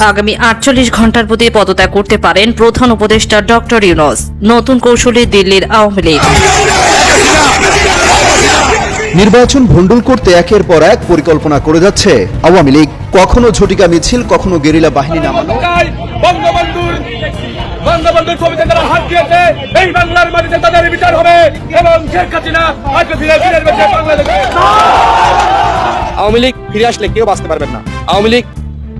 আগামী আটচল্লিশ ঘণ্টার মধ্যে পদত্যাগ করতে পারেন প্রধান উপদেষ্টা ডক্টর ইউনস। নতুন কৌশলে দিল্লির আওয়ামী লীগ। নির্বাচন ভণ্ডুল করতে একের পর এক পরিকল্পনা করে যাচ্ছে আওয়ামী লীগ। কখনো ঝটিকা মিছিল কখনো গেরিলা বাহিনী নামানো। বঙ্গবন্ধুর বঙ্গবন্ধুর যারা হাত দিয়েছে। এই বাংলার মাটিতে তাদের বিচার হবে এবং শেখ হাসিনা আজকে ফিরে ফিরে বাংলাদেশে। আওয়ামী লীগ ফিরে আসলে কেউ বাঁচতে পারবেন না। আওয়ামী লীগ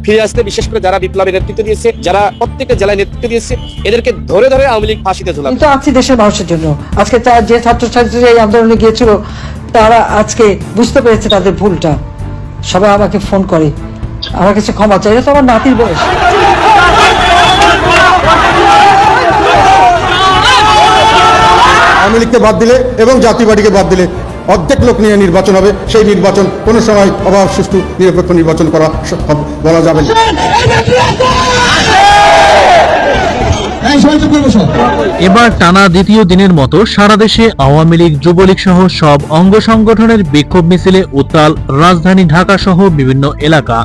ফিরে আসতে বিশেষ করে যারা বিপ্লবী নেতৃত্ব দিয়েছে যারা প্রত্যেকটা জেলায় নেতৃত্ব দিয়েছে এদেরকে ধরে ধরে আওয়ামী লীগ ফাঁসিতে ঝুলাবে। কিন্তু আছি দেশের মানুষের জন্য। আজকে তার যে ছাত্রছাত্রীরা এই আন্দোলনে গিয়েছিল তারা আজকে বুঝতে পেরেছে তাদের ভুলটা। সবাই আমাকে ফোন করে। আমার কাছে ক্ষমা চাই। এটা তো আমার নাতির বয়স। আওয়ামী লীগকে বাদ দিলে এবং জাতীয় পার্টিকে বাদ দিলে অর্ধেক লোক নিয়ে নির্বাচন হবে, সেই নির্বাচন কোনো সময় অভাব সুষ্ঠু নিরপেক্ষ নির্বাচন করা বলা যাবে এবার টানা দ্বিতীয় দিনের মতো সারা দেশে আওয়ামী লীগ, যুবলীগ সহ সব অঙ্গ সংগঠনের বিক্ষোভ মিছিলে উত্তাল রাজধানী ঢাকা সহ বিভিন্ন এলাকা।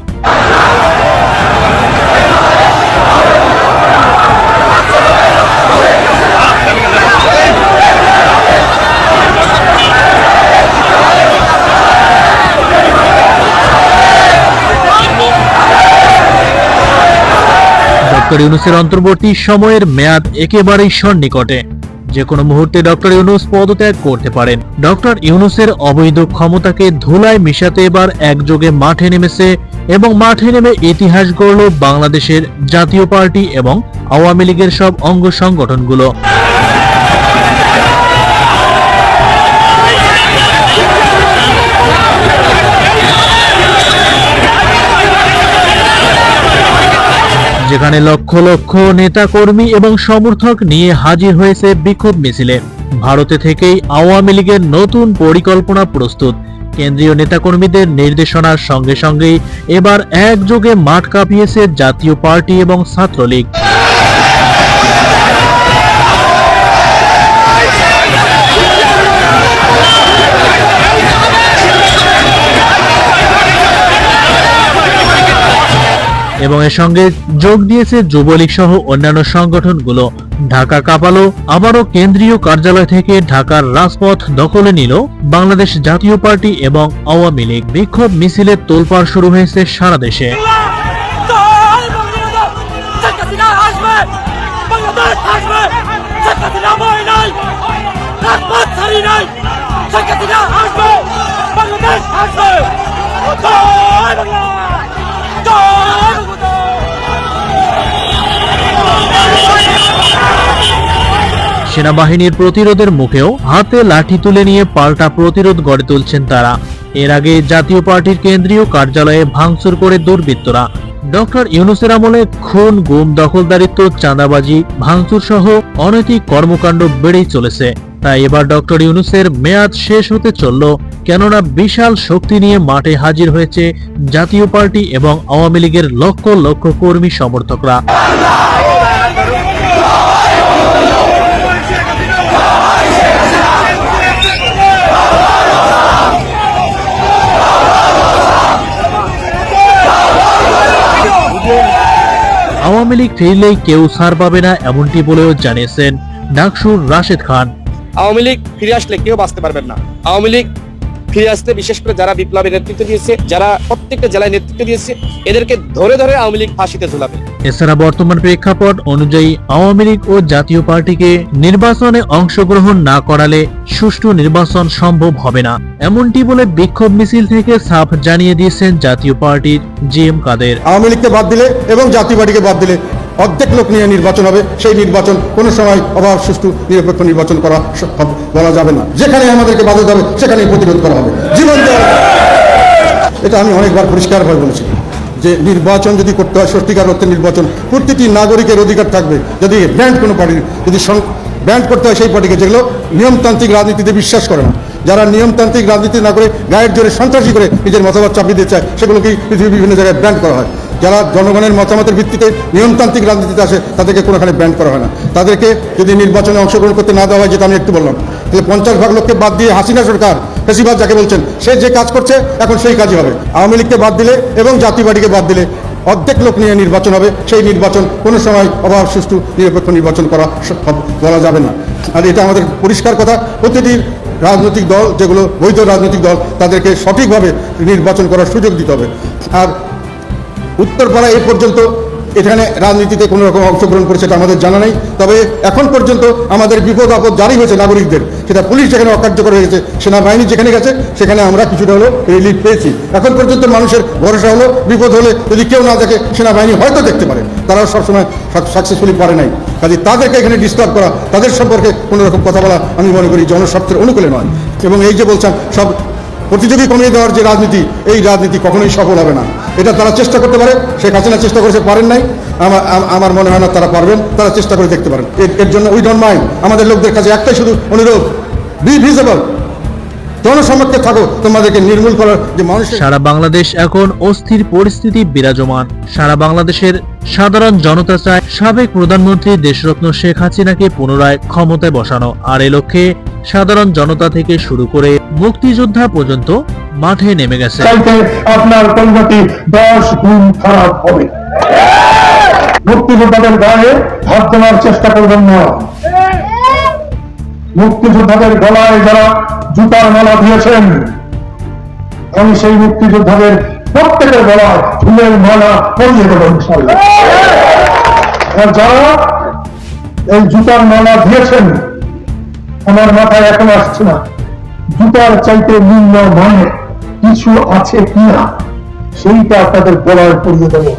ডক্টর ইউনুসের অন্তর্বর্তী সময়ের মেয়াদ একেবারেই সন্নিকটে। যে কোনো মুহূর্তে ডক্টর ইউনুস পদত্যাগ করতে পারেন। ডক্টর ইউনুসের অবৈধ ক্ষমতাকে ধুলায় মিশাতে এবার একযোগে মাঠে নেমেছে এবং মাঠে নেমে ইতিহাস গড়ল বাংলাদেশের জাতীয় পার্টি এবং আওয়ামী লীগের সব অঙ্গ সংগঠনগুলো। যেখানে লক্ষ লক্ষ নেতাকর্মী এবং সমর্থক নিয়ে হাজির হয়েছে বিক্ষোভ মিছিলে। ভারতে থেকেই আওয়ামী লীগের নতুন পরিকল্পনা প্রস্তুত। কেন্দ্রীয় নেতাকর্মীদের নির্দেশনার সঙ্গে সঙ্গেই এবার একযোগে মাঠ কাঁপিয়েছে জাতীয় পার্টি এবং ছাত্রলীগ। এবং এর সঙ্গে যোগ দিয়েছে যুবলীগ সহ অন্যান্য সংগঠনগুলো। ঢাকা কাপালো, আবারও কেন্দ্রীয় কার্যালয় থেকে ঢাকার রাজপথ দখলে নিল বাংলাদেশ জাতীয় পার্টি এবং আওয়ামী লীগ। বিক্ষোভ মিছিলের তোলপাড় শুরু হয়েছে সারা দেশে! সেনাবাহিনীর প্রতিরোধের মুখেও হাতে লাঠি তুলে নিয়ে পাল্টা প্রতিরোধ গড়ে তুলছেন তারা। এর আগে জাতীয় পার্টির কেন্দ্রীয় কার্যালয়ে ভাঙচুর করে দুর্বৃত্তরা। ডক্টর ইউনুসের আমলে খুন, গুম, দখলদারিত্ব, চাঁদাবাজি, ভাঙচুর সহ অনৈতিক কর্মকাণ্ড বেড়েই চলেছে। তাই এবার ডক্টর ইউনুসের মেয়াদ শেষ হতে চলল, কেননা বিশাল শক্তি নিয়ে মাঠে হাজির হয়েছে জাতীয় পার্টি এবং আওয়ামী লীগের লক্ষ লক্ষ কর্মী সমর্থকরা। আওয়ামী লীগ ফিরলেই কেউ সার পাবে না এমনটি বলেও জানিয়েছেন ডাকসুর রাশেদ খান। আওয়ামী লীগ ফিরে আসলে কেউ বাঁচতে পারবেন না। আওয়ামী লীগ ফিরে আসতে বিশেষ করে যারা বিপ্লবী নেতৃত্ব দিয়েছে যারা প্রত্যেকটা জেলায় নেতৃত্ব দিয়েছে এদেরকে ধরে ধরে আওয়ামী লীগ ফাঁসিতে ঝুলাবে। এছাড়া বর্তমান প্রেক্ষাপট অনুযায়ী আওয়ামী লীগ ও জাতীয় পার্টিকে নির্বাচনে অংশগ্রহণ না করালে সুষ্ঠু নির্বাচন সম্ভব হবে না। এমনটি বলে বিক্ষোভ মিছিল থেকে সাফ জানিয়ে দিয়েছেন জাতীয় পার্টির জি এম কাদের। আওয়ামী লীগকে বাদ দিলে এবং জাতীয় পার্টিকে বাদ দিলে অর্ধেক লোক নিয়ে নির্বাচন হবে, সেই নির্বাচন কোনো সময় অভাব, সুষ্ঠু, নিরপেক্ষ নির্বাচন করা বলা যাবে না। যেখানে আমাদেরকে বাধা যাবে সেখানেই প্রতিরোধ করা হবে। জীবন এটা আমি অনেকবার পরিষ্কারভাবে বলেছি যে নির্বাচন যদি করতে হয় সত্যিকার অর্থে নির্বাচন, প্রতিটি নাগরিকের অধিকার থাকবে। যদি ব্যান্ড কোনো পার্টির যদি ব্যান্ড করতে হয়, সেই পার্টিকে যেগুলো নিয়মতান্ত্রিক রাজনীতিতে বিশ্বাস করে না। যারা নিয়মতান্ত্রিক রাজনীতি না করে গায়ের জোরে সন্ত্রাসী করে নিজের মতামত চাপিয়ে দিতে চায়, সেগুলোকেই পৃথিবীর বিভিন্ন জায়গায় ব্যান্ড করা হয়। যারা জনগণের মতামতের ভিত্তিতে নিয়মতান্ত্রিক রাজনীতিতে আসে, তাদেরকে কোনোখানে ব্যান্ড করা হয় না। তাদেরকে যদি নির্বাচনে অংশগ্রহণ করতে না দেওয়া হয়, যেটা আমি একটু বললাম, তাহলে পঞ্চাশ ভাগ লোককে বাদ দিয়ে হাসিনা সরকার ফেসিবাদ যাকে বলছেন, সে যে কাজ করছে, এখন সেই কাজই হবে। আওয়ামী লীগকে বাদ দিলে এবং পার্টিকে বাদ দিলে অর্ধেক লোক নিয়ে নির্বাচন হবে। সেই নির্বাচন কোনো সময় অভাব সুষ্ঠু নিরপেক্ষ নির্বাচন করা বলা যাবে না। আর এটা আমাদের পরিষ্কার কথা, প্রতিটি রাজনৈতিক দল, যেগুলো বৈধ রাজনৈতিক দল, তাদেরকে সঠিকভাবে নির্বাচন করার সুযোগ দিতে হবে। আর উত্তরপাড়া এ পর্যন্ত এখানে রাজনীতিতে কোনো রকম অংশগ্রহণ করেছে এটা আমাদের জানা নেই। তবে এখন পর্যন্ত আমাদের বিপদ আপদ জারি হয়েছে নাগরিকদের। সেটা পুলিশ যেখানে অকার্যকর হয়ে গেছে, সেনাবাহিনী যেখানে গেছে, সেখানে আমরা কিছুটা হলো রিলিফ পেয়েছি। এখন পর্যন্ত মানুষের ভরসা হলো, বিপদ হলে যদি কেউ না দেখে, সেনাবাহিনী হয়তো দেখতে পারে। তারাও সবসময় সাকসেসফুলি পারে নাই। কাজে তাদেরকে এখানে ডিস্টার্ব করা, তাদের সম্পর্কে কোনো রকম কথা বলা আমি মনে করি জনস্বার্থের অনুকূলে নয়। এবং এই যে বলছেন, সব প্রতিযোগী কমিয়ে দেওয়ার যে রাজনীতি, এই রাজনীতি কখনোই সফল হবে না। এটা তারা চেষ্টা করতে পারে, শেখ হাসিনা চেষ্টা করেছে, পারেন নাই। আমার আমার মনে হয় না তারা পারবেন, তারা চেষ্টা করে দেখতে পারেন। এর- জন্য উই ডোন্ট মাইন্ড আমাদের লোকদের কাছে একটাই শুধু অনুরোধ বি ভিজিবল জনসমক্ষে থাকো, তোমাদেরকে নির্মূল করার যে মানুষের সারা বাংলাদেশ এখন অস্থির পরিস্থিতি বিরাজমান। সারা বাংলাদেশের সাধারণ জনতা চায় সাবেক প্রধানমন্ত্রী দেশরত্ন শেখ হাসিনাকে পুনরায় ক্ষমতায় বসানো। আর এ লক্ষ্যে সাধারণ জনতা থেকে শুরু করে মুক্তিযোদ্ধা পর্যন্ত মাঠে নেমে গেছে। আপনার পরিণতি দশ গুণ খারাপ হবে। মুক্তিযোদ্ধাদের গায়ে হাত দেওয়ার চেষ্টা করবেন না। মুক্তিযোদ্ধাদের গলায় যারা জুতার মালা দিয়েছেন, আমি সেই মুক্তিযোদ্ধাদের প্রত্যেকের গলায় ফুলের মালা পরিয়ে দেবো ইনশাল্লাহ আর যারা এই জুতার মালা দিয়েছেন আমার মাথায় এখন আসছে না। জুতার চাইতে নিম্ন মানে কিছু আছে কিনা, সেইটা আপনাদের বলার করিয়ে দেবো।